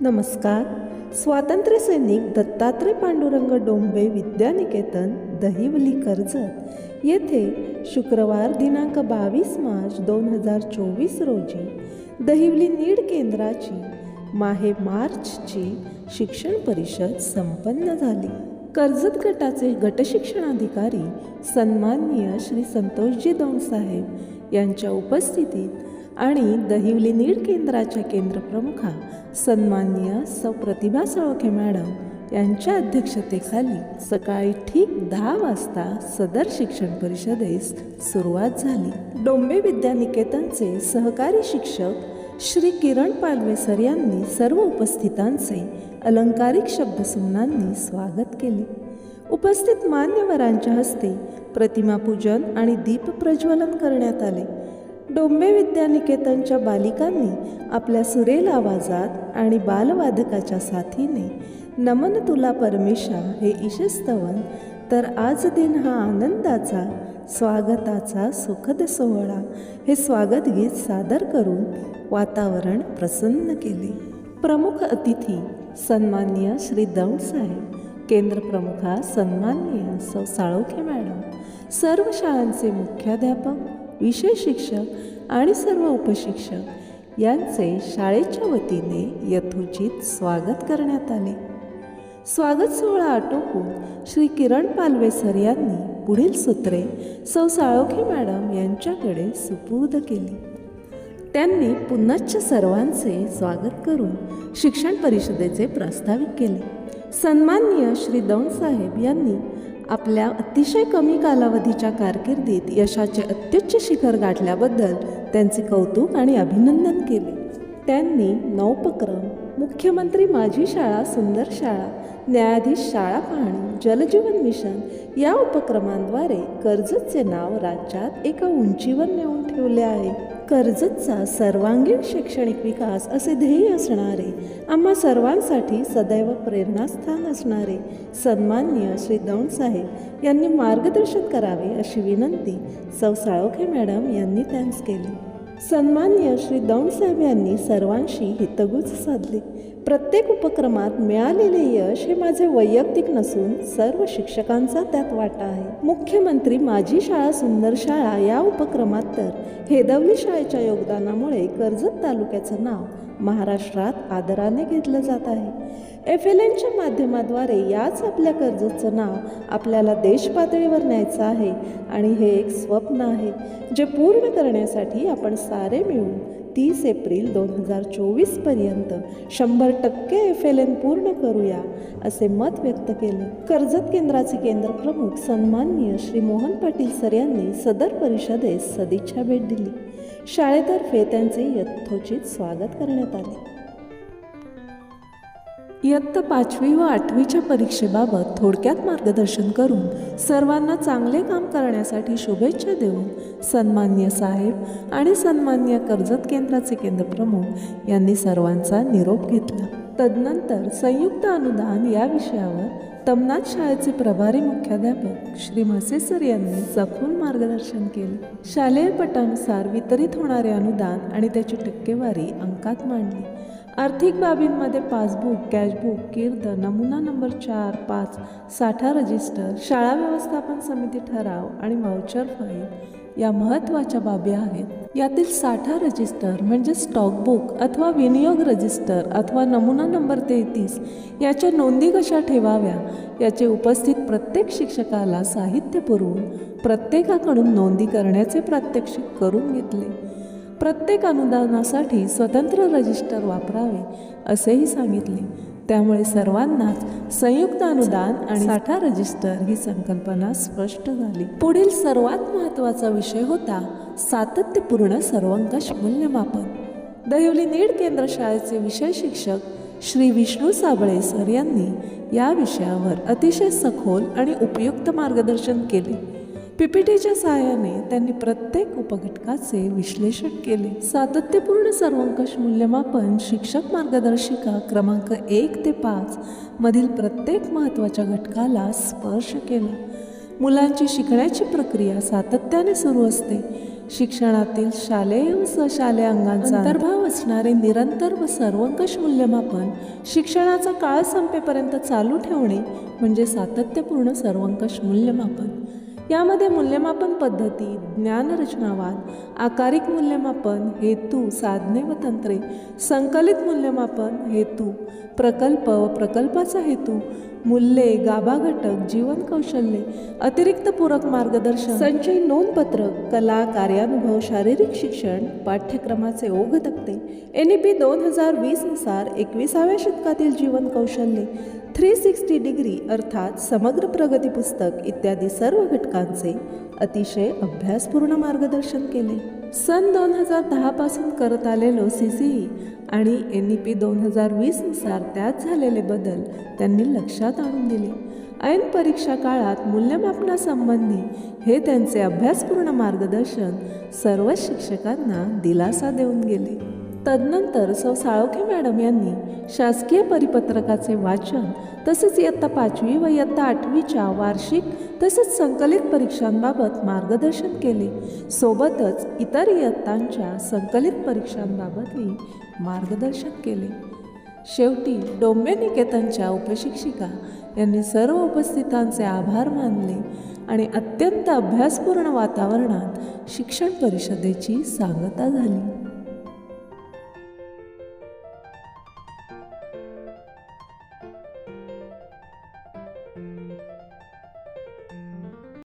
नमस्कार. स्वातंत्र्य सैनिक दत्तात्रय पांडुरंग डोंबे विद्यानिकेतन दहिवली कर्जत येथे शुक्रवार दिनांक बावीस मार्च दोन हजार चोवीस रोजी दहिवली नीड केंद्राची माहे मार्चची शिक्षण परिषद संपन्न झाली. कर्जत गटाचे गटशिक्षणाधिकारी सन्माननीय श्री संतोषजी दौंडसाहेब यांच्या उपस्थितीत आणि दहिवली नीड केंद्राच्या केंद्रप्रमुखा सन्माननीय सौ प्रतिभा साळोखे मॅडम यांच्या अध्यक्षतेखाली सकाळी ठीक दहा वाजता सदर शिक्षण परिषदेस सुरुवात झाली. डोंबे विद्यानिकेतनचे सहकारी शिक्षक श्री किरण पालवे सर यांनी सर्व उपस्थितांचे अलंकारिक शब्दसुमनांनी स्वागत केले. उपस्थित मान्यवरांच्या हस्ते प्रतिमापूजन आणि दीपप्रज्वलन करण्यात आले. डोंबे विद्यानिकेतनच्या बालिकांनी आपल्या सुरेल आवाजात आणि बालवादकाच्या साथीने नमन तुला परमेशा हे इशस्तवन तर आज दिन हा आनंदाचा स्वागताचा सुखद सोहळा हे स्वागत गीत सादर करून वातावरण प्रसन्न केले. प्रमुख अतिथी सन्मान्य श्री दौंड साहेब केंद्रप्रमुखा सन्माननीय सौ साळोखे मॅडम सर्व शाळांचे मुख्याध्यापक विषय शिक्षक आणि सर्व उपशिक्षक यांचे शाळेच्या वतीने यथोचित स्वागत करण्यात आले. स्वागत सोहळा आटोपून श्री किरण पालवे सर यांनी पुढील सूत्रे सौ साळोखे मॅडम यांच्याकडे सुपूर्द केली. त्यांनी पुन्हाच सर्वांचे स्वागत करून शिक्षण परिषदेचे प्रास्ताविक केले. सन्माननीय श्री दौंडसाहेब यांनी आपल्या अतिशय कमी कालावधीच्या कारकिर्दीत यशाचे अत्युच्च शिखर गाठल्याबद्दल त्यांचे कौतुक आणि अभिनंदन केले. त्यांनी नौपक्रम मुख्यमंत्री माझी शाळा सुंदर शाळा न्यायाधीश शाळा पाहणी जलजीवन मिशन या उपक्रमांद्वारे कर्जतचे नाव राज्यात एका उंचीवर नेऊन ठेवले आहे. कर्जतचा सर्वांगीण शैक्षणिक विकास असे ध्येय असणारे आम्हा सर्वांसाठी सदैव प्रेरणास्थान असणारे सन्माननीय श्री दौंडसाहेब यांनी मार्गदर्शन करावे अशी विनंती सौ साळोखे मॅडम यांनी त्यांस केली. सन्मान्य श्री दौंडसाहेब यांनी सर्वांशी हितगुज साधले. प्रत्येक उपक्रमात मिळालेले यश हे माझे वैयक्तिक नसून सर्व शिक्षकांचा त्यात वाटा आहे. मुख्यमंत्री माझी शाळा सुंदर शाळा या उपक्रमात तर हेदवली शाळेच्या योगदानामुळे कर्जत तालुक्याचं नाव महाराष्ट्रात आदराने घेतलं जात आहे. एफ एल एनच्या माध्यमाद्वारे याच आपल्या कर्जतचं नाव आपल्याला देशपातळीवर न्यायचं आहे आणि हे एक स्वप्न आहे जे पूर्ण करण्यासाठी आपण सारे मिळून तीस एप्रिल दोन हजार चोवीसपर्यंत शंभर टक्के एफ एल एन पूर्ण करूया असे मत व्यक्त केले. कर्जत केंद्राचे केंद्र प्रमुख सन्माननीय श्री मोहन पाटील सर यांनी सदर परिषदेस सदिच्छा भेट दिली. शाळेतर्फे त्यांचे यथोचित स्वागत करण्यात आले. इयत्ता पाचवी व आठवीच्या परीक्षेबाबत थोडक्यात मार्गदर्शन करून सर्वांना चांगले काम करण्यासाठी शुभेच्छा देऊन सन्मान्य साहेब आणि सन्मान्य कर्जत केंद्राचे केंद्रप्रमुख यांनी सर्वांचा निरोप घेतला. तदनंतर संयुक्त अनुदान या विषयावर तमनाथ शाळेचे प्रभारी मुख्याध्यापक श्री म्हसे सर यांनी सखोल मार्गदर्शन केले. शालेय पटानुसार वितरित होणारे अनुदान आणि त्याची टक्केवारी अंकात मांडली. आर्थिक बाबींमध्ये पासबुक कॅशबुक कीर्द नमुना नंबर चार पाच साठा रजिस्टर शाळा व्यवस्थापन समिती ठराव आणि व्हाउचर फाईल या महत्त्वाच्या बाबी आहेत. यातील साठा रजिस्टर म्हणजे स्टॉकबुक अथवा विनियोग रजिस्टर अथवा नमुना नंबर तेहतीस याच्या नोंदी कशा ठेवाव्या? याचे उपस्थित प्रत्येक शिक्षकाला साहित्य पुरवून प्रत्येकाकडून नोंदी करण्याचे प्रात्यक्षिक करून घेतले. प्रत्येक अनुदानासाठी स्वतंत्र रजिस्टर वापरावे असेही सांगितले. त्यामुळे सर्वांनाच संयुक्त अनुदान आणि साठा रजिस्टर ही संकल्पना स्पष्ट झाली. पुढील सर्वात महत्त्वाचा विषय होता सातत्यपूर्ण सर्वंकष मूल्यमापन. दहिवली नीड केंद्र शाळेचे विषय शिक्षक श्री विष्णू साबळे सर यांनी या विषयावर अतिशय सखोल आणि उपयुक्त मार्गदर्शन केले. पीपीटीच्या सहाय्याने त्यांनी प्रत्येक उपघटकाचे विश्लेषण केले. सातत्यपूर्ण सर्वंकष मूल्यमापन शिक्षक मार्गदर्शिका क्रमांक एक ते पाच मधील प्रत्येक महत्त्वाच्या घटकाला स्पर्श केला. मुलांची शिकण्याची प्रक्रिया सातत्याने सुरू असते. शिक्षणातील शालेय व सशालेय अंगांचा अंतर्भाव असणारे निरंतर व सर्वंकष मूल्यमापन शिक्षणाचा काळ संपेपर्यंत चालू ठेवणे म्हणजे सातत्यपूर्ण सर्वंकष मूल्यमापन. यामध्ये मूल्यमापन पद्धती ज्ञानरचनावाद आकारिक मूल्यमापन हेतू साधने व तंत्रे संकलित मूल्यमापन हेतू प्रकल्प व प्रकल्पाचा हेतू मूल्ये गाभा घटक जीवन कौशल्ये अतिरिक्त पूरक मार्गदर्शन संचय नोंदपत्रक कला कार्यानुभव शारीरिक शिक्षण पाठ्यक्रमाचे ओघ तक्ते एन ई पी दोन हजार वीसनुसार एकविसाव्या शतकातील जीवन कौशल्ये थ्री सिक्स्टी डिग्री अर्थात समग्र प्रगती पुस्तक इत्यादी सर्व घटकांचे अतिशय अभ्यासपूर्ण मार्गदर्शन केले. सन दोन हजार दहापासून करत आलेलो सी सी ई आणि एन ई पी दोन हजार वीसनुसार त्यात झालेले बदल त्यांनी लक्षात आणून दिले. ऐन परीक्षा काळात मूल्यमापनासंबंधी हे त्यांचे अभ्यासपूर्ण मार्गदर्शन सर्वच शिक्षकांना दिलासा देऊन गेले. तदनंतर सौ साळोखे मॅडम यांनी शासकीय परिपत्रकाचे वाचन तसेच इयत्ता पाचवी व इयत्ता आठवीच्या वार्षिक तसेच संकलित परीक्षांबाबत मार्गदर्शन केले. सोबतच इतर इयत्तांच्या संकलित परीक्षांबाबतही मार्गदर्शन केले. शेवटी डोंबे निकेतनच्या उपशिक्षिका यांनी सर्व उपस्थितांचे आभार मानले आणि अत्यंत अभ्यासपूर्ण वातावरणात शिक्षण परिषदेची सांगता झाली.